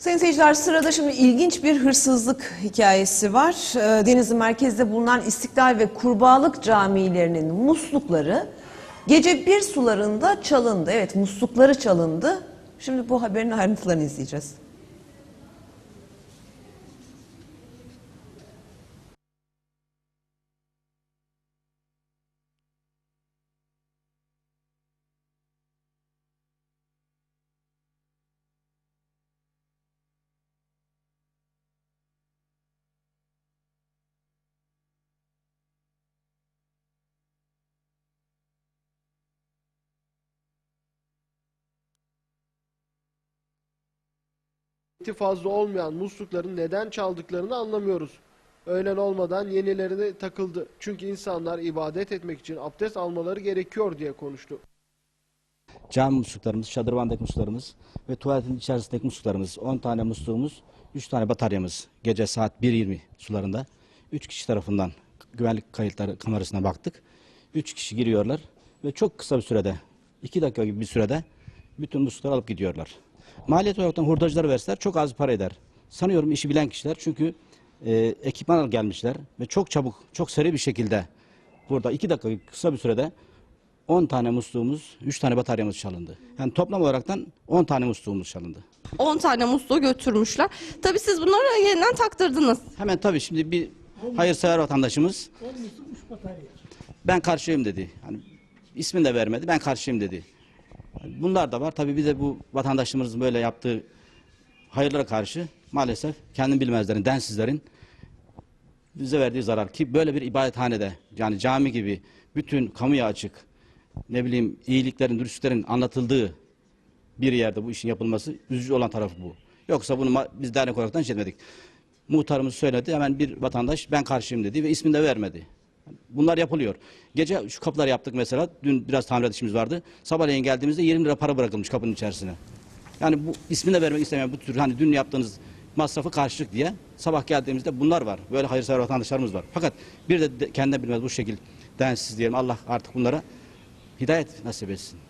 Sayın seyirciler sırada şimdi ilginç bir hırsızlık hikayesi var. Ee, Denizli merkezde bulunan İstiklal ve Kurbağalık camilerinin muslukları gece bir sularında çalındı. Evet muslukları çalındı. Şimdi bu haberin ayrıntılarını izleyeceğiz. Fazla olmayan muslukların neden çaldıklarını anlamıyoruz. Öğlen olmadan yenileri takıldı. Çünkü insanlar ibadet etmek için abdest almaları gerekiyor diye konuştu. Cami musluklarımız, şadırvandaki musluklarımız ve tuvaletin içerisindeki musluklarımız, 10 tane musluğumuz, 3 tane bataryamız gece saat 1.20 sularında 3 kişi tarafından güvenlik kayıtları kamerasına baktık. 3 kişi giriyorlar ve çok kısa bir sürede, 2 dakika gibi bir sürede bütün muslukları alıp gidiyorlar. Maliyet olarak hurdacılar verseler çok az para eder. Sanıyorum işi bilen kişiler çünkü e, ekipman gelmişler ve çok çabuk, çok seri bir şekilde burada 2 dakika kısa bir sürede 10 tane musluğumuz, 3 tane bataryamız çalındı. Yani toplam olaraktan 10 tane musluğumuz çalındı. 10 tane musluğu götürmüşler. Tabii siz bunları yeniden taktırdınız. Hemen tabii şimdi bir hayırsever vatandaşımız ben karşıyım dedi. Hani ismini de vermedi. Ben karşıyım dedi. Bunlar da var. Tabii bir de bu vatandaşlarımızın böyle yaptığı hayırlara karşı maalesef kendim bilmezlerin, densizlerin bize verdiği zarar ki böyle bir ibadethanede yani cami gibi bütün kamuya açık ne bileyim iyiliklerin, dürüstlüklerin anlatıldığı bir yerde bu işin yapılması üzücü olan tarafı bu. Yoksa bunu biz dernek olaraktan şey etmedik. Muhtarımız söyledi hemen bir vatandaş ben karşıyım dedi ve ismini de vermedi. Bunlar yapılıyor. Gece şu kapılar yaptık mesela. Dün biraz tamirat işimiz vardı. Sabahleyin geldiğimizde 20 lira para bırakılmış kapının içerisine. Yani bu ismini de vermek istemeyen bu tür hani dün yaptığınız masrafı karşılık diye sabah geldiğimizde bunlar var. Böyle hayırsever vatandaşlarımız var. Fakat bir de, kendine bilmez bu şekil densiz diyelim Allah artık bunlara hidayet nasip etsin.